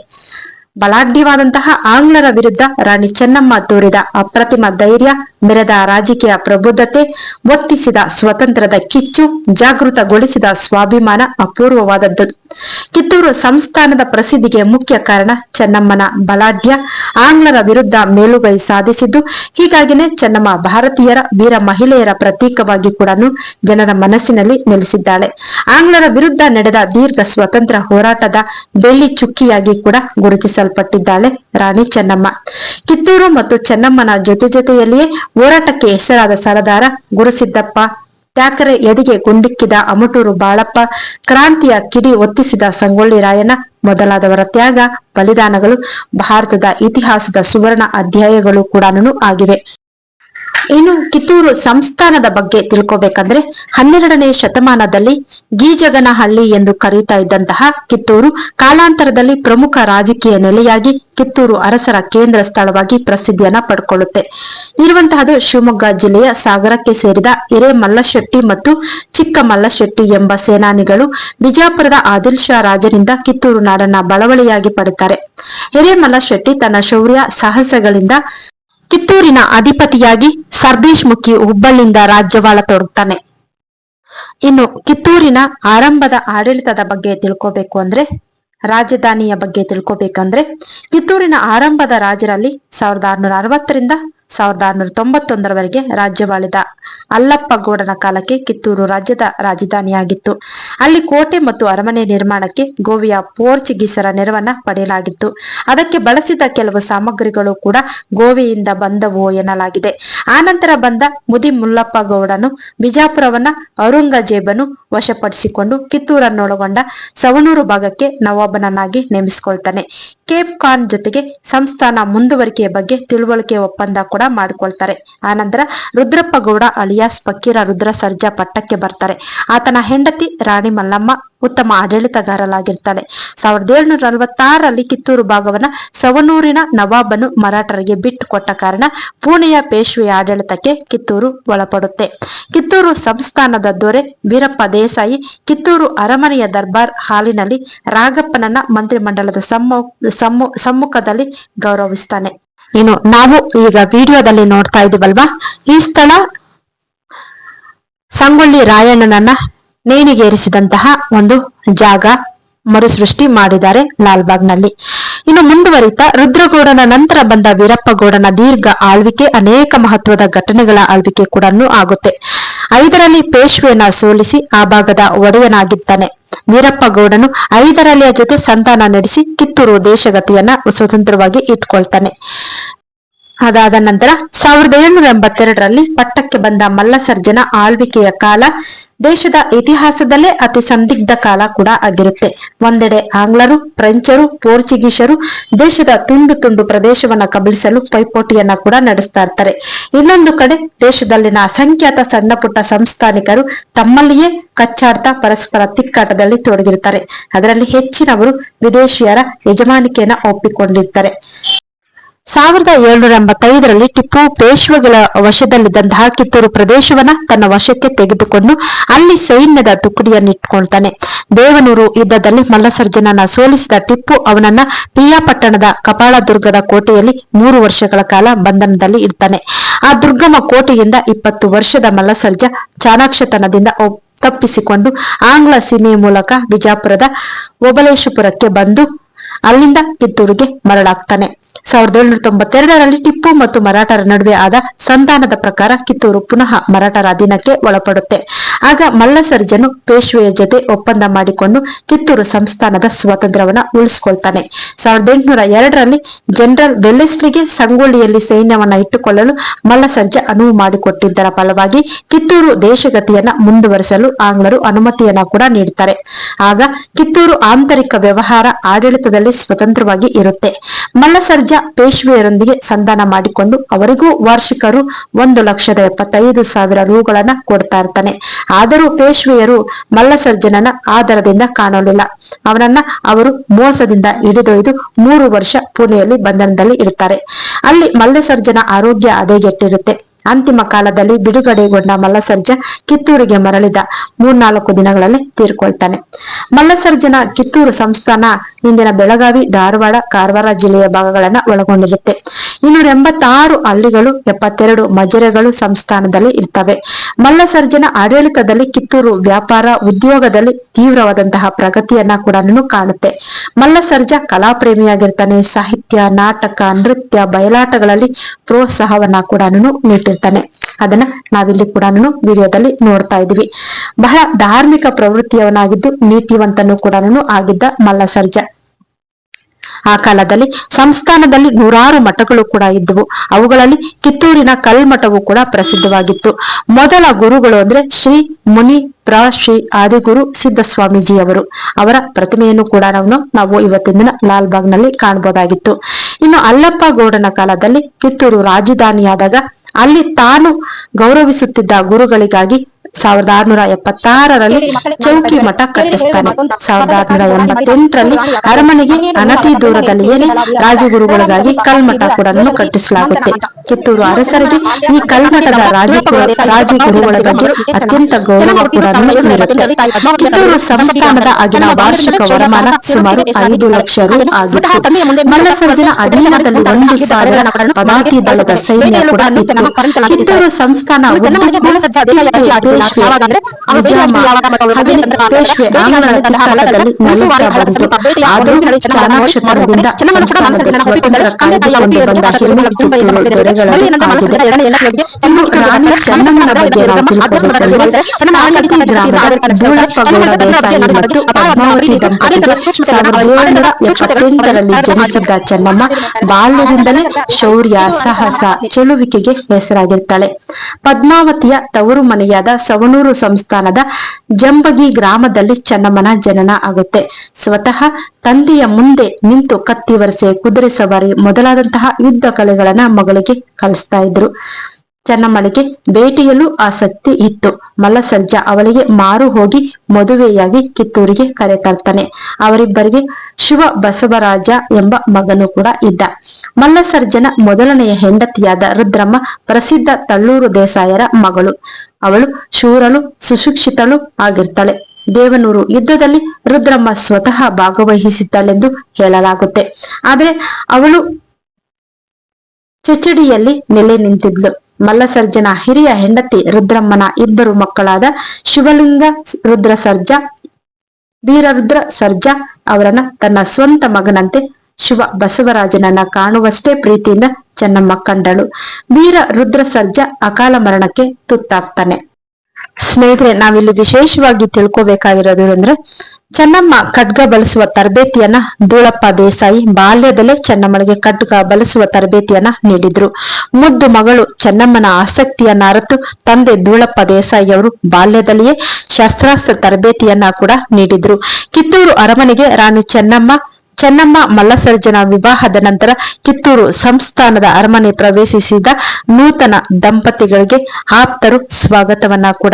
ಬಲಾಢ್ಯವಾದಂತಹ ಆಂಗ್ಲರ ವಿರುದ್ಧ ರಾಣಿ ಚೆನ್ನಮ್ಮ ತೋರಿದ ಅಪ್ರತಿಮ ಧೈರ್ಯ, ಮೆರೆದ ರಾಜಕೀಯ ಪ್ರಬುದ್ಧತೆ, ಒತ್ತಿಸಿದ ಸ್ವತಂತ್ರದ ಕಿಚ್ಚು, ಜಾಗೃತಗೊಳಿಸಿದ ಸ್ವಾಭಿಮಾನ ಅಪೂರ್ವವಾದದ್ದು. ಕಿತ್ತೂರು ಸಂಸ್ಥಾನದ ಪ್ರಸಿದ್ಧಿಗೆ ಮುಖ್ಯ ಕಾರಣ ಚೆನ್ನಮ್ಮನ ಬಲಾಢ್ಯ. ಆಂಗ್ಲರ ವಿರುದ್ಧ ಮೇಲುಗೈ ಸಾಧಿಸಿದ್ದು, ಹೀಗಾಗಿನೇ ಚೆನ್ನಮ್ಮ ಭಾರತೀಯರ, ವೀರ ಮಹಿಳೆಯರ ಪ್ರತೀಕವಾಗಿ ಕೂಡ ಜನರ ಮನಸ್ಸಿನಲ್ಲಿ ನೆಲೆಸಿದ್ದಾಳೆ. ಆಂಗ್ಲರ ವಿರುದ್ಧ ನಡೆದ ದೀರ್ಘ ಸ್ವತಂತ್ರ ಹೋರಾಟದ ಬೆಳ್ಳಿ ಚುಕ್ಕಿಯಾಗಿ ಕೂಡ ಗುರುತಿಸಲ್ಪಟ್ಟಿದ್ದಾಳೆ ರಾಣಿ ಚೆನ್ನಮ್ಮ. ಕಿತ್ತೂರು ಮತ್ತು ಚೆನ್ನಮ್ಮನ ಜೊತೆ ಜೊತೆಯಲ್ಲಿಯೇ ಹೋರಾಟಕ್ಕೆ ಹೆಸರಾದ ಸರದಾರ ಗುರುಸಿದ್ದಪ್ಪ. ತ್ಯಾಕರೆ ಎದಿಗೆ ಗುಂಡಿಕ್ಕಿದ ಅಮಟೂರು ಬಾಳಪ್ಪ, ಕ್ರಾಂತಿಯ ಕಿಡಿ ಒತ್ತಿಸಿದ ಸಂಗೊಳ್ಳಿ ರಾಯನ ಮೊದಲಾದವರ ತ್ಯಾಗ, ಬಲಿದಾನಗಳು, ಭಾರತದ ಇತಿಹಾಸದ ಸುವರ್ಣ ಅಧ್ಯಾಯಗಳು ಕೂಡ ಆಗಿವೆ. ಇನ್ನು ಕಿತ್ತೂರು ಸಂಸ್ಥಾನದ ಬಗ್ಗೆ ತಿಳ್ಕೊಬೇಕಂದ್ರೆ ಹನ್ನೆರಡನೇ ಶತಮಾನದಲ್ಲಿ ಗೀಜಗನಹಳ್ಳಿ ಎಂದು ಕರೀತಾ ಇದ್ದಂತಹ ಕಿತ್ತೂರು ಕಾಲಾಂತರದಲ್ಲಿ ಪ್ರಮುಖ ರಾಜಕೀಯ ನೆಲೆಯಾಗಿ ಕಿತ್ತೂರು ಅರಸರ ಕೇಂದ್ರ ಸ್ಥಳವಾಗಿ ಪ್ರಸಿದ್ಧಿಯನ್ನ ಪಡ್ಕೊಳ್ಳುತ್ತೆ. ಇರುವಂತಹದು ಶಿವಮೊಗ್ಗ ಜಿಲ್ಲೆಯ ಸಾಗರಕ್ಕೆ ಸೇರಿದ ಹಿರೇ ಮಲ್ಲಶೆಟ್ಟಿ ಮತ್ತು ಚಿಕ್ಕ ಮಲ್ಲಶೆಟ್ಟಿ ಎಂಬ ಸೇನಾನಿಗಳು ಬಿಜಾಪುರದ ಆದಿಲ್ ಶಾ ರಾಜನಿಂದ ಕಿತ್ತೂರು ನಾಡನ್ನ ಬಳವಳಿಯಾಗಿ ಪಡುತ್ತಾರೆ ಹಿರೇಮಲ್ಲಶೆಟ್ಟಿ ತನ್ನ ಶೌರ್ಯ ಸಾಹಸಗಳಿಂದ ಕಿತ್ತೂರಿನ ಅಧಿಪತಿಯಾಗಿ ಸರ್ದೇಶ್ ಮುಖಿ ಹುಬ್ಬಳ್ಳಿಯಿಂದ ರಾಜ್ಯವಾಳ ತೊಡಗ್ತಾನೆ ಇನ್ನು ಕಿತ್ತೂರಿನ ಆರಂಭದ ಆಡಳಿತದ ಬಗ್ಗೆ ತಿಳ್ಕೋಬೇಕು ಅಂದ್ರೆ, ರಾಜಧಾನಿಯ ಬಗ್ಗೆ ತಿಳ್ಕೋಬೇಕಂದ್ರೆ, ಕಿತ್ತೂರಿನ ಆರಂಭದ ರಾಜರಲ್ಲಿ ಸಾವಿರದ ಆರುನೂರ ಅರವತ್ತರಿಂದ ಸಾವಿರದ ಆರುನೂರ ತೊಂಬತ್ತೊಂದರವರೆಗೆ ರಾಜ್ಯವಾಳಿದ ಅಲ್ಲಪ್ಪ ಗೌಡನ ಕಾಲಕ್ಕೆ ಕಿತ್ತೂರು ರಾಜ್ಯದ ರಾಜಧಾನಿಯಾಗಿತ್ತು. ಅಲ್ಲಿ ಕೋಟೆ ಮತ್ತು ಅರಮನೆ ನಿರ್ಮಾಣಕ್ಕೆ ಗೋವಿಯ ಪೋರ್ಚುಗೀಸರ ನೆರವನ್ನ ಪಡೆಯಲಾಗಿತ್ತು. ಅದಕ್ಕೆ ಬಳಸಿದ ಕೆಲವು ಸಾಮಗ್ರಿಗಳು ಕೂಡ ಗೋವಿಯಿಂದ ಬಂದವು ಎನ್ನಲಾಗಿದೆ. ಆನಂತರ ಬಂದ ಮುದಿ ಮುಲ್ಲಪ್ಪ ಗೌಡನು ಬಿಜಾಪುರವನ್ನ ಔರಂಗಜೇಬನು ವಶಪಡಿಸಿಕೊಂಡು ಕಿತ್ತೂರನ್ನೊಳಗೊಂಡ ಸವಣೂರು ಭಾಗಕ್ಕೆ ನವಾಬನನ್ನಾಗಿ ನೇಮಿಸಿಕೊಳ್ತಾನೆ. ಕೇಪ್ ಖಾನ್ ಜೊತೆಗೆ ಸಂಸ್ಥಾನ ಮುಂದುವರಿಕೆಯ ಬಗ್ಗೆ ತಿಳುವಳಿಕೆ ಒಪ್ಪಂದ ಕೂಡ ಮಾಡ್ಕೊಳ್ತಾರೆ. ಆನಂತರ ರುದ್ರಪ್ಪ ಗೌಡ ಅಲಿಯಾಸ್ ಫಕೀರ ರುದ್ರ ಸರ್ಜಾ ಪಟ್ಟಕ್ಕೆ ಬರ್ತಾರೆ. ಆತನ ಹೆಂಡತಿ ರಾಣಿ ಮಲ್ಲಮ್ಮ ಉತ್ತಮ ಆಡಳಿತಗಾರಲಾಗಿರ್ತಾಳೆ ಸಾವಿರದ ಏಳ್ನೂರ ನಲವತ್ತಾರರಲ್ಲಿ ಕಿತ್ತೂರು ಭಾಗವನ್ನ ಸವನೂರಿನ ನವಾಬನು ಮರಾಠರಿಗೆ ಬಿಟ್ಟು ಕೊಟ್ಟ ಕಾರಣ ಪುಣೆಯ ಪೇಶ್ವೆಯ ಆಡಳಿತಕ್ಕೆ ಕಿತ್ತೂರು ಒಳಪಡುತ್ತೆ. ಕಿತ್ತೂರು ಸಂಸ್ಥಾನದ ದೊರೆ ವೀರಪ್ಪ ದೇಸಾಯಿ ಕಿತ್ತೂರು ಅರಮನೆಯ ದರ್ಬಾರ್ ಹಾಲಿನಲ್ಲಿ ರಾಗಪ್ಪನನ್ನ ಮಂತ್ರಿಮಂಡಲದ ಸಮ್ಮು ಸಮ್ಮುಖದಲ್ಲಿ ಗೌರವಿಸ್ತಾನೆ. ಇನ್ನು ನಾವು ಈಗ ವಿಡಿಯೋದಲ್ಲಿ ನೋಡ್ತಾ ಇದೀವಲ್ವಾ ಈ ಸ್ಥಳ ಸಂಗೊಳ್ಳಿ ರಾಯಣ್ಣನನ್ನ ನೇಣಿಗೇರಿಸಿದಂತಹ ಒಂದು ಜಾಗ ಮರುಸೃಷ್ಟಿ ಮಾಡಿದ್ದಾರೆ ಲಾಲ್ಬಾಗ್ನಲ್ಲಿ. ಇನ್ನು ಮುಂದುವರಿತಾ ರುದ್ರಗೌಡನ ನಂತರ ಬಂದ ವೀರಪ್ಪಗೌಡನ ದೀರ್ಘ ಆಳ್ವಿಕೆ ಅನೇಕ ಮಹತ್ವದ ಘಟನೆಗಳ ಆಳ್ವಿಕೆ ಕೂಡ ಆಗುತ್ತೆ. ಐದರಲ್ಲಿ ಪೇಶ್ವೆಯನ್ನ ಸೋಲಿಸಿ ಆ ಭಾಗದ ಒಡೆಯನಾಗಿದ್ದಾನೆ. ವೀರಪ್ಪಗೌಡನು ಐದರಲ್ಲಿಯ ಜೊತೆ ಸಂತಾನ ನಡೆಸಿ ಕಿತ್ತೂರು ದೇಶಗತಿಯನ್ನ ಸ್ವತಂತ್ರವಾಗಿ ಇಟ್ಕೊಳ್ತಾನೆ. ಅದಾದ ನಂತರ ಸಾವಿರದ ಏಳುನೂರ ಎಂಬತ್ತೆರಡರಲ್ಲಿ ಪಟ್ಟಕ್ಕೆ ಬಂದ ಮಲ್ಲಸರ್ಜನ ಆಳ್ವಿಕೆಯ ಕಾಲ ದೇಶದ ಇತಿಹಾಸದಲ್ಲೇ ಅತಿ ಸಂದಿಗ್ಧ ಕಾಲ ಕೂಡ ಆಗಿರುತ್ತೆ. ಒಂದೆಡೆ ಆಂಗ್ಲರು, ಫ್ರೆಂಚರು, ಪೋರ್ಚುಗೀಸರು ದೇಶದ ತುಂಡು ತುಂಡು ಪ್ರದೇಶವನ್ನ ಕಬಳಿಸಲು ಪೈಪೋಟಿಯನ್ನ ಕೂಡ ನಡೆಸ್ತಾ ಇರ್ತಾರೆ. ಇನ್ನೊಂದು ಕಡೆ ದೇಶದಲ್ಲಿನ ಅಸಂಖ್ಯಾತ ಸಣ್ಣ ಪುಟ್ಟ ಸಂಸ್ಥಾನಿಕರು ತಮ್ಮಲ್ಲಿಯೇ ಕಚ್ಚಾಡ್ತಾ ಪರಸ್ಪರ ತಿಕ್ಕಾಟದಲ್ಲಿ ತೊಡಗಿರ್ತಾರೆ. ಅದರಲ್ಲಿ ಹೆಚ್ಚಿನವರು ವಿದೇಶಿಯರ ಯಜಮಾನಿಕೆಯನ್ನ ಒಪ್ಪಿಕೊಂಡಿರ್ತಾರೆ. ಸಾವಿರದ ಏಳುನೂರ ಎಂಬತ್ತೈದರಲ್ಲಿ ಟಿಪ್ಪು ಪೇಶ್ವೆಗಳ ವಶದಲ್ಲಿದ್ದಂತಹ ಕಿತ್ತೂರು ಪ್ರದೇಶವನ್ನ ತನ್ನ ವಶಕ್ಕೆ ತೆಗೆದುಕೊಂಡು ಅಲ್ಲಿ ಸೈನ್ಯದ ತುಕಡಿಯನ್ನಿಟ್ಕೊಳ್ತಾನೆ ದೇವನೂರು ಯುದ್ಧದಲ್ಲಿ ಮಲ್ಲಸರ್ಜನನ ಸೋಲಿಸಿದ ಟಿಪ್ಪು ಅವನನ್ನ ಪಿಯಾಪಟ್ಟಣದ ಕಪಾಳದುರ್ಗದ ಕೋಟೆಯಲ್ಲಿ ಮೂರು ವರ್ಷಗಳ ಕಾಲ ಬಂಧನದಲ್ಲಿ ಇರ್ತಾನೆ ಆ ದುರ್ಗಮ ಕೋಟೆಯಿಂದ ಇಪ್ಪತ್ತು ವರ್ಷದ ಮಲ್ಲಸರ್ಜ ಚಾಣಾಕ್ಷತನದಿಂದ ತಪ್ಪಿಸಿಕೊಂಡು ಆಂಗ್ಲ ಸೀಮೆಯ ಮೂಲಕ ಬಿಜಾಪುರದ ಒಬಲೇಶ್ವರಕ್ಕೆ ಬಂದು ಅಲ್ಲಿಂದ ಕಿತ್ತೂರಿಗೆ ಮರಳಾಗ್ತಾನೆ. ಸಾವಿರದ ಏಳುನೂರ ತೊಂಬತ್ತೆರಡರಲ್ಲಿ ಟಿಪ್ಪು ಮತ್ತು ಮರಾಠರ ನಡುವೆ ಆದ ಸಂಧಾನದ ಪ್ರಕಾರ ಕಿತ್ತೂರು ಪುನಃ ಮರಾಠರ ಅಧೀನಕ್ಕೆ ಒಳಪಡುತ್ತೆ. ಆಗ ಮಲ್ಲಸರ್ಜನು ಪೇಶ್ವೆಯ ಜೊತೆ ಒಪ್ಪಂದ ಮಾಡಿಕೊಂಡು ಕಿತ್ತೂರು ಸಂಸ್ಥಾನದ ಸ್ವಾತಂತ್ರ್ಯವನ್ನ ಉಳಿಸಿಕೊಳ್ತಾನೆ. ಸಾವಿರದ ಎಂಟುನೂರ ಎರಡರಲ್ಲಿ ಜನರಲ್ ವೆಲ್ಲೆಸ್ಲಿಗೆ ಸಂಗೊಳ್ಳಿಯಲ್ಲಿ ಸೈನ್ಯವನ್ನ ಇಟ್ಟುಕೊಳ್ಳಲು ಮಲ್ಲಸರ್ಜ ಅನುವು ಮಾಡಿಕೊಟ್ಟಿದ್ದರ ಫಲವಾಗಿ ಕಿತ್ತೂರು ದೇಶಗತಿಯನ್ನ ಮುಂದುವರಿಸಲು ಆಂಗ್ಲರು ಅನುಮತಿಯನ್ನ ಕೂಡ ನೀಡುತ್ತಾರೆ ಆಗ ಕಿತ್ತೂರು ಆಂತರಿಕ ವ್ಯವಹಾರ ಆಡಳಿತದಲ್ಲಿ ಸ್ವತಂತ್ರವಾಗಿ ಇರುತ್ತೆ. ಮಲ್ಲಸರ್ಜ ಪೇಶ್ವೆಯರೊಂದಿಗೆ ಸಂಧಾನ ಮಾಡಿಕೊಂಡು ಅವರಿಗೂ ವಾರ್ಷಿಕರು ಒಂದು ಲಕ್ಷದ ಎಪ್ಪತ್ತೈದು ಸಾವಿರ ರೂಗಳನ್ನ ಕೊಡ್ತಾ ಇರ್ತಾನೆ. ಆದರೂ ಪೇಶ್ವೆಯರು ಮಲ್ಲಸರ್ಜನನ ಆಧಾರದಿಂದ ಕಾಣಲಿಲ್ಲ. ಅವನನ್ನ ಅವರು ಮೋಸದಿಂದ ಹಿಡಿದೊಯ್ದು ಮೂರು ವರ್ಷ ಪುಣೆಯಲ್ಲಿ ಬಂಧನದಲ್ಲಿ ಇಡ್ತಾರೆ. ಅಲ್ಲಿ ಮಲ್ಲಸರ್ಜನ ಆರೋಗ್ಯ ಹದಗೆಟ್ಟಿರುತ್ತೆ ಅಂತಿಮ ಕಾಲದಲ್ಲಿ ಬಿಡುಗಡೆಗೊಂಡ ಮಲ್ಲಸರ್ಜ ಕಿತ್ತೂರಿಗೆ ಮರಳಿದ ಮೂರ್ನಾಲ್ಕು ದಿನಗಳಲ್ಲಿ ತೀರ್ಕೊಳ್ತಾನೆ. ಮಲ್ಲಸರ್ಜನ ಕಿತ್ತೂರು ಸಂಸ್ಥಾನ ಇಂದಿನ ಬೆಳಗಾವಿ, ಧಾರವಾಡ, ಕಾರವಾರ ಜಿಲ್ಲೆಯ ಭಾಗಗಳನ್ನ ಒಳಗೊಂಡಿರುತ್ತೆ. ಇನ್ನೂರ ಎಂಬತ್ತಾರು ಹಳ್ಳಿಗಳು, ಎಪ್ಪತ್ತೆರಡು ಮಜರೆಗಳು ಸಂಸ್ಥಾನದಲ್ಲಿ ಇರ್ತವೆ. ಮಲ್ಲಸರ್ಜನ ಆಡಳಿತದಲ್ಲಿ ಕಿತ್ತೂರು ವ್ಯಾಪಾರ ಉದ್ಯೋಗದಲ್ಲಿ ತೀವ್ರವಾದಂತಹ ಪ್ರಗತಿಯನ್ನ ಕೂಡ ಕಾಣುತ್ತೆ. ಮಲ್ಲಸರ್ಜ ಕಲಾಪ್ರೇಮಿಯಾಗಿರ್ತಾನೆ, ಸಾಹಿತ್ಯ, ನಾಟಕ, ನೃತ್ಯ, ಬಯಲಾಟಗಳಲ್ಲಿ ಪ್ರೋತ್ಸಾಹವನ್ನ ಕೂಡ ನೀಟ್ಟಿರ್ತಾನೆ ಅದನ್ನ ನಾವಿಲ್ಲಿ ಕೂಡ ವಿಡಿಯೋದಲ್ಲಿ ನೋಡ್ತಾ ಇದೀವಿ ಬಹಳ ಧಾರ್ಮಿಕ ಪ್ರವೃತ್ತಿಯವನಾಗಿದ್ದು ನೀತಿವಂತನು ಕೂಡ ಆಗಿದ್ದ ಮಲ್ಲಸರ್ಜ. ಆ ಕಾಲದಲ್ಲಿ ಸಂಸ್ಥಾನದಲ್ಲಿ ನೂರಾರು ಮಠಗಳು ಕೂಡ ಇದ್ದವು. ಅವುಗಳಲ್ಲಿ ಕಿತ್ತೂರಿನ ಕಲ್ಮಠವು ಕೂಡ ಪ್ರಸಿದ್ಧವಾಗಿತ್ತು. ಮೊದಲ ಗುರುಗಳು ಅಂದ್ರೆ ಶ್ರೀ ಮುನಿ ಪ್ರ ಶ್ರೀ ಆದಿಗುರು ಸಿದ್ಧ ಸ್ವಾಮೀಜಿಯವರು ಅವರ ಪ್ರತಿಮೆಯನ್ನು ಕೂಡ ನಾವು ನಾವು ಇವತ್ತಿನ ದಿನ ಲಾಲ್ಬಾಗ್ನಲ್ಲಿ ಕಾಣಬಹುದಾಗಿತ್ತು ಇನ್ನು ಅಲ್ಲಪ್ಪ ಗೌಡನ ಕಾಲದಲ್ಲಿ ಕಿತ್ತೂರು ರಾಜಧಾನಿಯಾದಾಗ ಅಲ್ಲಿ ತಾನು ಗೌರವಿಸುತ್ತಿದ್ದ ಗುರುಗಳಿಗಾಗಿ ಸಾವಿರದ ಆರುನೂರ ಎಪ್ಪತ್ತಾರರಲ್ಲಿ ಚೌಕಿ ಮಠ ಕಟ್ಟಿಸ್ತಾನೆ. ಸಾವಿರದ ಆರುನೂರ ಎಂಬತ್ತೆಂಟರಲ್ಲಿ ಅರಮನೆಗೆ ಅನತಿ ದೂರದಲ್ಲಿಯೇ ರಾಜಗುರುಗಳಿಗಾಗಿ ಕಲ್ಮಠ ಕೂಡ ಕಟ್ಟಿಸಲಾಗುತ್ತೆ. ಕಿತ್ತೂರು ಅರಸರಿಗೆ ಈ ಕಲ್ಮಠದ ರಾಜಗುರು ರಾಜಗುರುಗಳ ಬಗ್ಗೆ ಅತ್ಯಂತ ಗೌರವ ಕೂಡ ನೀಡುತ್ತೆ. ಕಿತ್ತೂರು ಸಂಸ್ಥಾನದ ಆಗಿನ ವಾರ್ಷಿಕ ವರಮಾನ ಸುಮಾರು ಐದು ಲಕ್ಷ ರು ಆಗಿತ್ತು. ಮಲ್ಲಸರ್ಜನ ಅಧೀನದಲ್ಲಿ ಒಂದು ಸಾವಿರ ಪದಾತಿ ದಳದ ಸೈನ್ಯ ಕೂಡ ಇತ್ತು. ಕಿತ್ತೂರು ಸಂಸ್ಥಾನ ಜನಿಸಿದ್ದ ಚೆನ್ನಮ್ಮ ಬಾಲ್ಯದಿಂದಲೇ ಶೌರ್ಯ ಸಾಹಸ ಚೆಲುವಿಕೆಗೆ ಹೆಸರಾಗಿರ್ತಾಳೆ ಪದ್ಮಾವತಿಯ ತವರು ಮನೆಯಾದ ಸವಣೂರು ಸಂಸ್ಥಾನದ ಜಂಬಗಿ ಗ್ರಾಮದಲ್ಲಿ ಚೆನ್ನಮ್ಮನ ಜನನ ಆಗುತ್ತೆ. ಸ್ವತಃ ತಂದೆಯ ಮುಂದೆ ನಿಂತು ಕತ್ತಿ ವರಸೆ, ಕುದುರೆ ಸವಾರಿ ಮೊದಲಾದಂತಹ ಯುದ್ಧ ಕಲೆಗಳನ್ನ ಮಗಳಿಗೆ ಕಲಿಸ್ತಾ ಇದ್ರು. ಚೆನ್ನಮ್ಮನಿಗೆ ಭೇಟಿಯಲ್ಲೂ ಆಸಕ್ತಿ ಇತ್ತು. ಮಲ್ಲಸಜ್ಜ ಅವಳಿಗೆ ಮಾರು ಹೋಗಿ ಮದುವೆಯಾಗಿ ಕಿತ್ತೂರಿಗೆ ಕರೆತರ್ತಾನೆ ಅವರಿಬ್ಬರಿಗೆ ಶಿವ ಬಸವರಾಜ ಎಂಬ ಮಗನು ಕೂಡ ಇದ್ದ. ಮಲ್ಲಸರ್ಜನ ಮೊದಲನೆಯ ಹೆಂಡತಿಯಾದ ರುದ್ರಮ್ಮ ಪ್ರಸಿದ್ಧ ತಳ್ಳೂರು ದೇಸಾಯರ ಮಗಳು. ಅವಳು ಶೂರಳು, ಸುಶಿಕ್ಷಿತಳು ಆಗಿರ್ತಾಳೆ. ದೇವನೂರು ಯುದ್ಧದಲ್ಲಿ ರುದ್ರಮ್ಮ ಸ್ವತಃ ಭಾಗವಹಿಸಿದ್ದಾಳೆಂದು ಹೇಳಲಾಗುತ್ತೆ. ಆದ್ರೆ ಅವಳು ಚಚಡಿಯಲ್ಲಿ ನೆಲೆ ನಿಂತಿದ್ಲು. ಮಲ್ಲಸರ್ಜನ ಹಿರಿಯ ಹೆಂಡತಿ ರುದ್ರಮ್ಮನ ಇಬ್ಬರು ಮಕ್ಕಳಾದ ಶಿವಲಿಂಗ ರುದ್ರ ಸರ್ಜಾ ವೀರರುದ್ರ ಸರ್ಜ ಅವರನ್ನ ತನ್ನ ಸ್ವಂತ ಮಗನಂತೆ ಶಿವ ಬಸವರಾಜನನ್ನ ಕಾಣುವಷ್ಟೇ ಪ್ರೀತಿಯಿಂದ ಚೆನ್ನಮ್ಮ ಕಂಡಳು. ವೀರ ರುದ್ರ ಸರ್ಜಾ ಅಕಾಲ ಮರಣಕ್ಕೆ ತುತ್ತಾಗ್ತಾನೆ. ಸ್ನೇಹಿತರೆ, ನಾವಿಲ್ಲಿ ವಿಶೇಷವಾಗಿ ತಿಳ್ಕೋಬೇಕಾಗಿರೋದು ಅಂದ್ರೆ ಚೆನ್ನಮ್ಮ ಖಡ್ಗ ಬಳಸುವ ತರಬೇತಿಯನ್ನ ದೂಳಪ್ಪ ದೇಸಾಯಿ ಬಾಲ್ಯದಲ್ಲೇ ಚೆನ್ನಮ್ಮಳಿಗೆ ಖಡ್ಗ ಬಳಸುವ ತರಬೇತಿಯನ್ನ ನೀಡಿದ್ರು. ಮುದ್ದು ಮಗಳು ಚೆನ್ನಮ್ಮನ ಆಸಕ್ತಿಯನ್ನ ಅರತು ತಂದೆ ದೂಳಪ್ಪ ದೇಸಾಯಿ ಅವರು ಬಾಲ್ಯದಲ್ಲಿಯೇ ಶಸ್ತ್ರಾಸ್ತ್ರ ತರಬೇತಿಯನ್ನ ಕೂಡ ನೀಡಿದ್ರು. ಕಿತ್ತೂರು ಅರಮನೆಗೆ ರಾಣಿ ಚೆನ್ನಮ್ಮ ಚೆನ್ನಮ್ಮ ಮಲ್ಲಸರ್ಜನ ವಿವಾಹದ ನಂತರ ಕಿತ್ತೂರು ಸಂಸ್ಥಾನದ ಅರಮನೆ ಪ್ರವೇಶಿಸಿದ ನೂತನ ದಂಪತಿಗಳಿಗೆ ಆಪ್ತರು ಸ್ವಾಗತವನ್ನ ಕೂಡ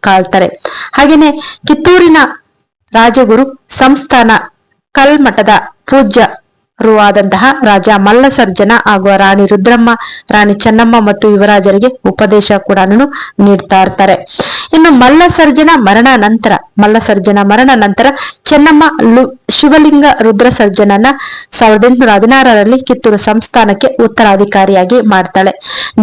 ಕಾಳ್ತಾರೆ. ಹಾಗೇನೆ ಕಿತ್ತೂರಿನ ರಾಜಗುರು ಸಂಸ್ಥಾನ ಕಲ್ಮಠದ ಪೂಜ್ಯ ರು ಆದಂತಹ ರಾಜ ಮಲ್ಲಸರ್ಜನ ಹಾಗೂ ರಾಣಿ ರುದ್ರಮ್ಮ, ರಾಣಿ ಚೆನ್ನಮ್ಮ ಮತ್ತು ಯುವರಾಜರಿಗೆ ಉಪದೇಶ ಕೂಡ ನೀಡ್ತಾ ಇರ್ತಾರೆ. ಇನ್ನು ಮಲ್ಲಸರ್ಜನ ಮರಣ ನಂತರ, ಮಲ್ಲಸರ್ಜನ ಮರಣ ನಂತರ ಚೆನ್ನಮ್ಮ ಶಿವಲಿಂಗ ರುದ್ರ ಸರ್ಜನನ್ನ ಸಾವಿರದ ಎಂಟುನೂರ ಹದಿನಾರರಲ್ಲಿ ಕಿತ್ತೂರು ಸಂಸ್ಥಾನಕ್ಕೆ ಉತ್ತರಾಧಿಕಾರಿಯಾಗಿ ಮಾಡ್ತಾಳೆ.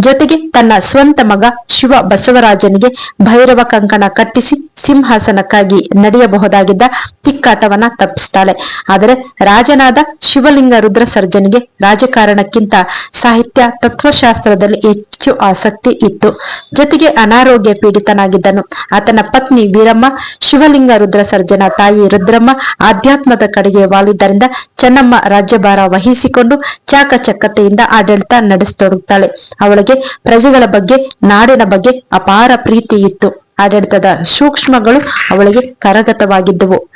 ಜೊತೆಗೆ ತನ್ನ ಸ್ವಂತ ಮಗ ಶಿವ ಬಸವರಾಜನಿಗೆ ಭೈರವ ಕಂಕಣ ಕಟ್ಟಿಸಿ ಸಿಂಹಾಸನಕ್ಕಾಗಿ ನಡೆಯಬಹುದಾಗಿದ್ದ ತಿಕ್ಕಾಟವನ್ನ ತಪ್ಪಿಸ್ತಾಳೆ. ಆದರೆ ರಾಜನಾದ ಶಿವಲಿಂಗ ರುದ್ರ ಸರ್ಜನ್ಗೆ ರಾಜಕಾರಣಕ್ಕಿಂತ ಸಾಹಿತ್ಯ, ತತ್ವಶಾಸ್ತ್ರದಲ್ಲಿ ಹೆಚ್ಚು ಆಸಕ್ತಿ ಇತ್ತು. ಜೊತೆಗೆ ಅನಾರೋಗ್ಯ ಪೀಡಿತನಾಗಿದ್ದನು. ಆತನ ಪತ್ನಿ ವೀರಮ್ಮ, ಶಿವಲಿಂಗ ರುದ್ರ ಸರ್ಜನ ತಾಯಿ ರುದ್ರಮ್ಮ ಆಧ್ಯಾತ್ಮದ ಕಡೆಗೆ ವಾಲಿದ್ದರಿಂದ ಚೆನ್ನಮ್ಮ ರಾಜ್ಯಭಾರ ವಹಿಸಿಕೊಂಡು ಚಾಕಚಕ್ಕತೆಯಿಂದ ಆಡಳಿತ ನಡೆಸತೊಡಗುತ್ತಾಳೆ. ಅವಳಿಗೆ ಪ್ರಜೆಗಳ ಬಗ್ಗೆ, ನಾಡಿನ ಬಗ್ಗೆ ಅಪಾರ ಪ್ರೀತಿ ಇತ್ತು. ಆಡಳಿತದ ಸೂಕ್ಷ್ಮಗಳು ಅವಳಿಗೆ ಕರಗತವಾಗಿದ್ದವು.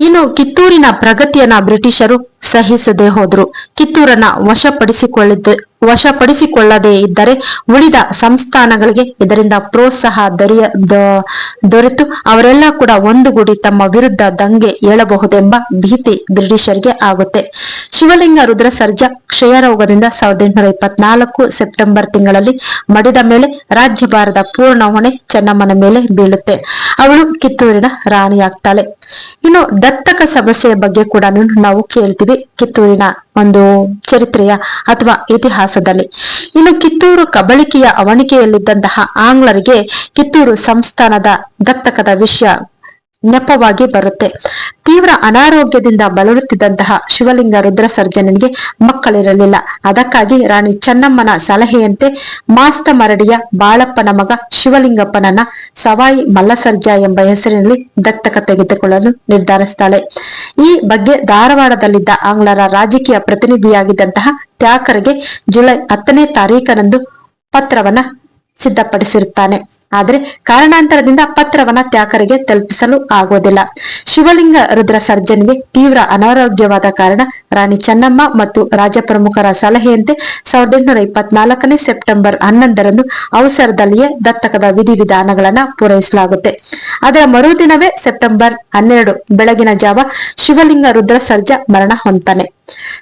ಇನ್ನು ಕಿತ್ತೂರಿನ ಪ್ರಗತಿಯನ್ನ ಬ್ರಿಟಿಷರು ಸಹಿಸದೆ ಹೋದ್ರು. ಕಿತ್ತೂರನ್ನ ವಶಪಡಿಸಿಕೊಳ್ಳಿದ್ದ ವಶಪಡಿಸಿಕೊಳ್ಳದೇ ಇದ್ದರೆ ಉಳಿದ ಸಂಸ್ಥಾನಗಳಿಗೆ ಇದರಿಂದ ಪ್ರೋತ್ಸಾಹ ದೊರೆಯ ದೊರೆತು. ಅವರೆಲ್ಲ ಕೂಡ ಒಂದುಗೂಡಿ ತಮ್ಮ ವಿರುದ್ಧ ದಂಗೆ ಏಳಬಹುದೆಂಬ ಭೀತಿ ಬ್ರಿಟಿಷರಿಗೆ ಆಗುತ್ತೆ. ಶಿವಲಿಂಗ ರುದ್ರ ಸರ್ಜಾ ಕ್ಷಯರೋಗದಿಂದ ಸಾವಿರದ ಎಂಟುನೂರ ಇಪ್ಪತ್ನಾಲ್ಕು ಸೆಪ್ಟೆಂಬರ್ ತಿಂಗಳಲ್ಲಿ ಮಡಿದ ಮೇಲೆ ರಾಜ್ಯಭಾರದ ಪೂರ್ಣ ಹೊಣೆ ಚೆನ್ನಮ್ಮನ ಮೇಲೆ ಬೀಳುತ್ತೆ. ಅವಳು ಕಿತ್ತೂರಿನ ರಾಣಿಯಾಗ್ತಾಳೆ. ಇನ್ನು ದತ್ತಕ ಸಮಸ್ಯೆಯ ಬಗ್ಗೆ ಕೂಡ ನಾವು ಕೇಳ್ತೀವಿ. ಕಿತ್ತೂರಿನ ಒಂದು ಚರಿತ್ರೆಯ ಅಥವಾ ಇತಿಹಾಸದಲ್ಲಿ. ಇನ್ನು ಕಿತ್ತೂರು ಕಬಳಿಕೆಯ ಅವಣಿಕೆಯಲ್ಲಿದ್ದಂತಹ ಆಂಗ್ಲರಿಗೆ ಕಿತ್ತೂರು ಸಂಸ್ಥಾನದ ದತ್ತಕದ ವಿಷಯ ನೆಪವಾಗಿ ಬರುತ್ತೆ. ತೀವ್ರ ಅನಾರೋಗ್ಯದಿಂದ ಬಳಲುತ್ತಿದ್ದಂತಹ ಶಿವಲಿಂಗ ರುದ್ರ ಸರ್ಜನನಿಗೆ ಮಕ್ಕಳಿರಲಿಲ್ಲ. ಅದಕ್ಕಾಗಿ ರಾಣಿ ಚೆನ್ನಮ್ಮನ ಸಲಹೆಯಂತೆ ಮಾಸ್ತ ಮರಡಿಯ ಬಾಳಪ್ಪನ ಮಗ ಶಿವಲಿಂಗಪ್ಪನನ್ನ ಸವಾಯಿ ಮಲ್ಲಸರ್ಜ ಎಂಬ ಹೆಸರಿನಲ್ಲಿ ದತ್ತಕ ತೆಗೆದುಕೊಳ್ಳಲು ನಿರ್ಧರಿಸ್ತಾಳೆ ಈ ಬಗ್ಗೆ ಧಾರವಾಡದಲ್ಲಿದ್ದ ಆಂಗ್ಲರ ರಾಜಕೀಯ ಪ್ರತಿನಿಧಿಯಾಗಿದ್ದಂತಹ ತ್ಯಾಕರ್ಗೆ ಜುಲೈ ಹತ್ತನೇ ತಾರೀಕನಂದು ಪತ್ರವನ್ನ ಸಿದ್ಧಪಡಿಸಿರುತ್ತಾನೆ. ಆದರೆ ಕಾರಣಾಂತರದಿಂದ ಪತ್ರವನ್ನ ತ್ಯಾಕರಿಗೆ ತಲುಪಿಸಲು ಆಗೋದಿಲ್ಲ. ಶಿವಲಿಂಗ ರುದ್ರ ಸರ್ಜನ್ಗೆ ತೀವ್ರ ಅನಾರೋಗ್ಯವಾದ ಕಾರಣ ರಾಣಿ ಚೆನ್ನಮ್ಮ ಮತ್ತು ರಾಜ ಪ್ರಮುಖರ ಸಲಹೆಯಂತೆ ಸಾವಿರದ ಎಂಟುನೂರ ಇಪ್ಪತ್ನಾಲ್ಕನೇ ಸೆಪ್ಟೆಂಬರ್ ಹನ್ನೊಂದರಂದು ಅವಸರದಲ್ಲಿಯೇ ದತ್ತಕದ ವಿಧಿವಿಧಾನಗಳನ್ನ ಪೂರೈಸಲಾಗುತ್ತೆ. ಅದರ ಮರುದಿನವೇ ಸೆಪ್ಟೆಂಬರ್ ಹನ್ನೆರಡು ಬೆಳಗಿನ ಜಾವ ಶಿವಲಿಂಗ ರುದ್ರ ಸರ್ಜ ಮರಣ ಹೊಂತಾನೆ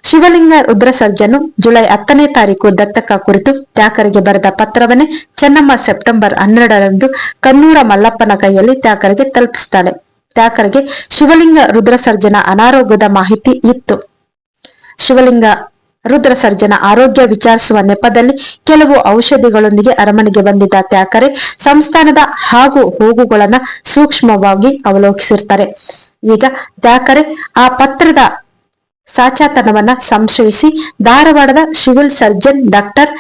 ಶಿವಲಿಂಗ ರುದ್ರ ಸರ್ಜನು ಜುಲೈ ಹತ್ತನೇ ತಾರೀಕು ದತ್ತಕ ಕುರಿತು ತ್ಯಾಕರಿಗೆ ಬರೆದ ಪತ್ರವನ್ನೇ ಚೆನ್ನಮ್ಮ ಸೆಪ್ಟೆಂಬರ್ ಹನ್ನೆರಡರಂದು ಕನ್ನೂರ ಮಲ್ಲಪ್ಪನ ಕೈಯಲ್ಲಿ ತ್ಯಾಕರಿಗೆ ತಲುಪಿಸ್ತಾಳೆ. ತ್ಯಾಕರಿಗೆ ಶಿವಲಿಂಗ ರುದ್ರಸರ್ಜನ ಅನಾರೋಗ್ಯದ ಮಾಹಿತಿ ಇತ್ತು. ಶಿವಲಿಂಗ ರುದ್ರಸರ್ಜನ ಆರೋಗ್ಯ ವಿಚಾರಿಸುವ ನೆಪದಲ್ಲಿ ಕೆಲವು ಔಷಧಿಗಳೊಂದಿಗೆ ಅರಮನೆಗೆ ಬಂದಿದ್ದ ತ್ಯಾಕರೆ ಸಂಸ್ಥಾನದ ಹಾಗೂ ಹೋಗುಗಳನ್ನ ಸೂಕ್ಷ್ಮವಾಗಿ ಅವಲೋಕಿಸಿರ್ತಾರೆ. ಈಗ ತ್ಯಾಕರೆ ಆ ಪತ್ರದ ಸಾಚಾತನವನ್ನ ಸಂಶಯಿಸಿ ಧಾರವಾಡದ civil surgeon doctor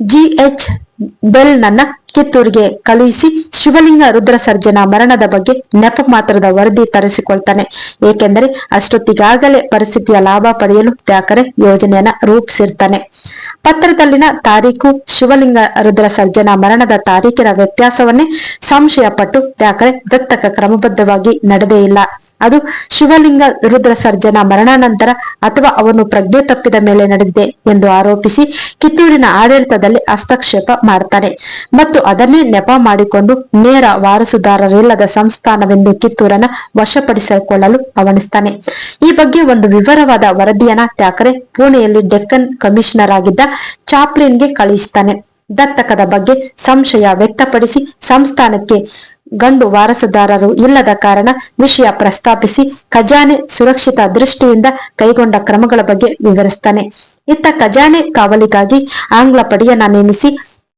G H Bell ನನ್ನ ಕಿತ್ತೂರಿಗೆ ಕಳುಹಿಸಿ ಶಿವಲಿಂಗ ರುದ್ರ ಸರ್ಜನ ಮರಣದ ಬಗ್ಗೆ ನೆಪ ಮಾತ್ರದ ವರದಿ ತರಿಸಿಕೊಳ್ತಾನೆ. ಏಕೆಂದರೆ ಅಷ್ಟೊತ್ತಿಗಾಗಲೇ ಪರಿಸ್ಥಿತಿಯ ಲಾಭ ಪಡೆಯಲು ತ್ಯಾಕರೆ ಯೋಜನೆಯನ್ನ ರೂಪಿಸಿರ್ತಾನೆ. ಪತ್ರದಲ್ಲಿನ ತಾರೀಕು, ಶಿವಲಿಂಗ ರುದ್ರ ಸರ್ಜನ ಮರಣದ ತಾರೀಕಿನ ವ್ಯತ್ಯಾಸವನ್ನೇ ಸಂಶಯ ಪಟ್ಟು ತ್ಯಾಕರೆ ದತ್ತಕ ಕ್ರಮಬದ್ಧವಾಗಿ ನಡೆದೇ ಇಲ್ಲ. ಅದು ಶಿವಲಿಂಗ ರುದ್ರ ಸರ್ಜನ ಮರಣಾನಂತರ ಅಥವಾ ಅವನು ಪ್ರಜ್ಞೆ ತಪ್ಪಿದ ಮೇಲೆ ನಡೆದಿದೆ ಎಂದು ಆರೋಪಿಸಿ ಕಿತ್ತೂರಿನ ಆಡಳಿತದಲ್ಲಿ ಹಸ್ತಕ್ಷೇಪ ಮಾಡ್ತಾನೆ. ಮತ್ತು ಅದನ್ನೇ ನೆಪ ಮಾಡಿಕೊಂಡು ನೇರ ವಾರಸುದಾರರಿಲ್ಲದ ಸಂಸ್ಥಾನವೆಂದು ಕಿತ್ತೂರನ್ನ ವಶಪಡಿಸಿಕೊಳ್ಳಲು ಅವಣಿಸ್ತಾನೆ ಈ ಬಗ್ಗೆ ಒಂದು ವಿವರವಾದ ವರದಿಯನ್ನ ತ್ಯಾಕರೆ ಪುಣೆಯಲ್ಲಿ ಡೆಕ್ಕನ್ ಕಮಿಷನರ್ ಆಗಿದ್ದ ಚಾಪ್ಲಿನ್ಗೆ ಕಳುಹಿಸ್ತಾನೆ ದತ್ತಕದ ಬಗ್ಗೆ ಸಂಶಯ ವ್ಯಕ್ತಪಡಿಸಿ ಸಂಸ್ಥಾನಕ್ಕೆ ಗಂಡು ವಾರಸುದಾರರು ಇಲ್ಲದ ಕಾರಣ ವಿಷಯ ಪ್ರಸ್ತಾಪಿಸಿ ಖಜಾನೆ ಸುರಕ್ಷಿತ ದೃಷ್ಟಿಯಿಂದ ಕೈಗೊಂಡ ಕ್ರಮಗಳ ಬಗ್ಗೆ ವಿವರಿಸ್ತಾನೆ. ಇತ್ತ ಖಜಾನೆ ಕಾವಲಿಗಾಗಿ ಆಂಗ್ಲ ಪಡೆಯನ್ನ ನೇಮಿಸಿ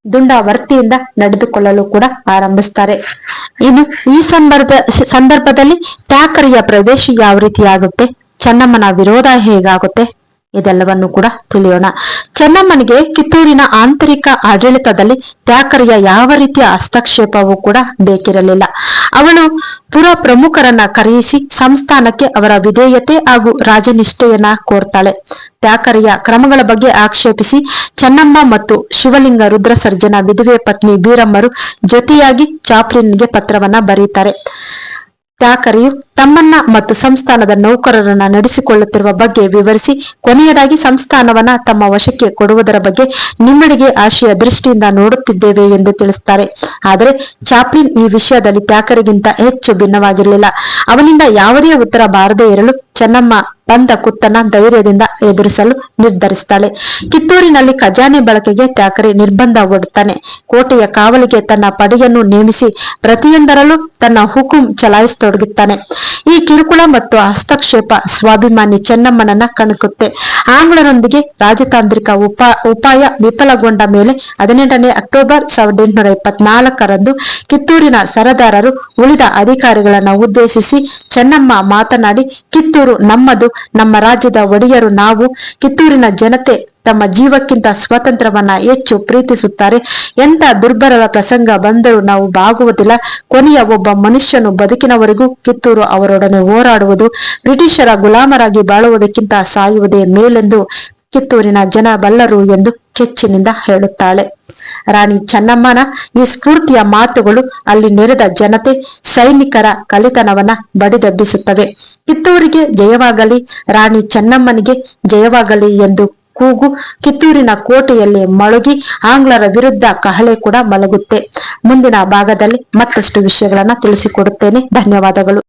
ದುಂಡಾವರ್ತಿಯಿಂದ ನಡೆದುಕೊಳ್ಳಲು ಕೂಡ ಆರಂಭಿಸ್ತಾರೆ. ಇನ್ನು ಈ ಸಂದರ್ಭ ಸಂದರ್ಭದಲ್ಲಿ ತ್ಯಾಕರಿಯ ಪ್ರವೇಶ ಯಾವ ರೀತಿ ಆಗುತ್ತೆ ಚೆನ್ನಮ್ಮನ ವಿರೋಧ ಹೇಗಾಗುತ್ತೆ? ಇದೆಲ್ಲವನ್ನು ಕೂಡ ತಿಳಿಯೋಣ. ಚೆನ್ನಮ್ಮನಿಗೆ ಕಿತ್ತೂರಿನ ಆಂತರಿಕ ಆಡಳಿತದಲ್ಲಿ ತ್ಯಾಕರಿಯ ಯಾವ ರೀತಿಯ ಹಸ್ತಕ್ಷೇಪವೂ ಕೂಡ ಬೇಕಿರಲಿಲ್ಲ. ಅವಳು ಪುರ ಪ್ರಮುಖರನ್ನ ಕರೆಯಿಸಿ ಸಂಸ್ಥಾನಕ್ಕೆ ಅವರ ವಿಧೇಯತೆ ಹಾಗೂ ರಾಜನಿಷ್ಠೆಯನ್ನ ಕೋರ್ತಾಳೆ. ತ್ಯಾಕರೆಯ ಕ್ರಮಗಳ ಬಗ್ಗೆ ಆಕ್ಷೇಪಿಸಿ ಚೆನ್ನಮ್ಮ ಮತ್ತು ಶಿವಲಿಂಗ ರುದ್ರ ಸರ್ಜನ ವಿಧವೆ ಪತ್ನಿ ಬೀರಮ್ಮರು ಜೊತೆಯಾಗಿ ಚಾಪ್ಲಿನ್ಗೆ ಪತ್ರವನ್ನ ಬರೀತಾರೆ. ತ್ಯಾಕರೆಯು ತಮ್ಮನ್ನ ಮತ್ತು ಸಂಸ್ಥಾನದ ನೌಕರರನ್ನ ನಡೆಸಿಕೊಳ್ಳುತ್ತಿರುವ ಬಗ್ಗೆ ವಿವರಿಸಿ, ಕೊನೆಯದಾಗಿ ಸಂಸ್ಥಾನವನ್ನ ತಮ್ಮ ವಶಕ್ಕೆ ಕೊಡುವುದರ ಬಗ್ಗೆ ನಿಮ್ಮಡಿಗೆ ಆಶೆಯ ದೃಷ್ಟಿಯಿಂದ ನೋಡುತ್ತಿದ್ದೇವೆ ಎಂದು ತಿಳಿಸುತ್ತಾರೆ ಆದರೆ ಚಾಪ್ಲಿನ್ ಈ ವಿಷಯದಲ್ಲಿ ತ್ಯಾಕರಿಗಿಂತ ಹೆಚ್ಚು ಭಿನ್ನವಾಗಿರಲಿಲ್ಲ. ಅವನಿಂದ ಯಾವುದೇ ಉತ್ತರ ಬಾರದೇ ಇರಲು ಚೆನ್ನಮ್ಮ ಬಂದ ಕುತ್ತನ ಧೈರ್ಯದಿಂದ ಎದುರಿಸಲು ನಿರ್ಧರಿಸುತ್ತಾಳೆ ಕಿತ್ತೂರಿನಲ್ಲಿ ಖಜಾನೆ ಬಳಕೆಗೆ ತ್ಯಾಕರೆ ನಿರ್ಬಂಧ ಒಡ್ತಾನೆ ಕೋಟೆಯ ಕಾವಲಿಗೆ ತನ್ನ ಪಡೆಯನ್ನು ನೇಮಿಸಿ ಪ್ರತಿಯೊಂದರಲ್ಲೂ ತನ್ನ ಹುಕುಂ ಚಲಾಯಿಸತೊಡಗುತ್ತಾನೆ ಈ ಕಿರುಕುಳ ಮತ್ತು ಹಸ್ತಕ್ಷೇಪ ಸ್ವಾಭಿಮಾನಿ ಚೆನ್ನಮ್ಮನನ್ನ ಕಣಕುತ್ತೆ. ಆಂಗ್ಲರೊಂದಿಗೆ ರಾಜತಾಂತ್ರಿಕ ಉಪ, ಉಪಾಯ ವಿಫಲಗೊಂಡ ಮೇಲೆ ಹದಿನೆಂಟನೇ ಅಕ್ಟೋಬರ್ ಸಾವಿರದ ಎಂಟುನೂರ ಇಪ್ಪತ್ನಾಲ್ಕರಂದು ಕಿತ್ತೂರಿನ ಸರದಾರರು ಉಳಿದ ಅಧಿಕಾರಿಗಳನ್ನ ಉದ್ದೇಶಿಸಿ ಚೆನ್ನಮ್ಮ ಮಾತನಾಡಿ, ಕಿತ್ತೂರು ನಮ್ಮದು, ನಮ್ಮ ರಾಜ್ಯದ ಒಡೆಯರು ನಾವು, ಕಿತ್ತೂರಿನ ಜನತೆ ತಮ್ಮ ಜೀವಕ್ಕಿಂತ ಸ್ವಾತಂತ್ರ್ಯವನ್ನ ಹೆಚ್ಚು ಪ್ರೀತಿಸುತ್ತಾರೆ. ಎಂತ ದುರ್ಬಲರ ಪ್ರಸಂಗ ಬಂದರೂ ನಾವು ಬಾಗುವುದಿಲ್ಲ. ಕೊನೆಯ ಒಬ್ಬ ಮನುಷ್ಯನು ಬದುಕಿನವರೆಗೂ ಕಿತ್ತೂರು ಅವರೊಡನೆ ಹೋರಾಡುವುದು, ಬ್ರಿಟಿಷರ ಗುಲಾಮರಾಗಿ ಬಾಳುವುದಕ್ಕಿಂತ ಸಾಯುವುದೇ ಮೇಲೆಂದು ಕಿತ್ತೂರಿನ ಜನ ಬಲ್ಲರು ಎಂದು ಕೆಚ್ಚಿನಿಂದ ಹೇಳುತ್ತಾಳೆ. ರಾಣಿ ಚೆನ್ನಮ್ಮನ ಈ ಸ್ಫೂರ್ತಿಯ ಮಾತುಗಳು ಅಲ್ಲಿ ನೆರೆದ ಜನತೆ ಸೈನಿಕರ ಕಲಿತನವನ್ನ ಬಡಿದೆಬ್ಬಿಸುತ್ತವೆ. ಕಿತ್ತೂರಿಗೆ ಜಯವಾಗಲಿ, ರಾಣಿ ಚೆನ್ನಮ್ಮನಿಗೆ ಜಯವಾಗಲಿ ಎಂದು ಕೂಗು ಕಿತ್ತೂರಿನ ಕೋಟೆಯಲ್ಲಿ ಮಳುಗಿ ಆಂಗ್ಲರ ವಿರುದ್ಧ ಕಹಳೆ ಕೂಡ ಮಲಗುತ್ತೆ. ಮುಂದಿನ ಭಾಗದಲ್ಲಿ ಮತ್ತಷ್ಟು ವಿಷಯಗಳನ್ನ ತಿಳಿಸಿಕೊಡುತ್ತೇನೆ. ಧನ್ಯವಾದಗಳು.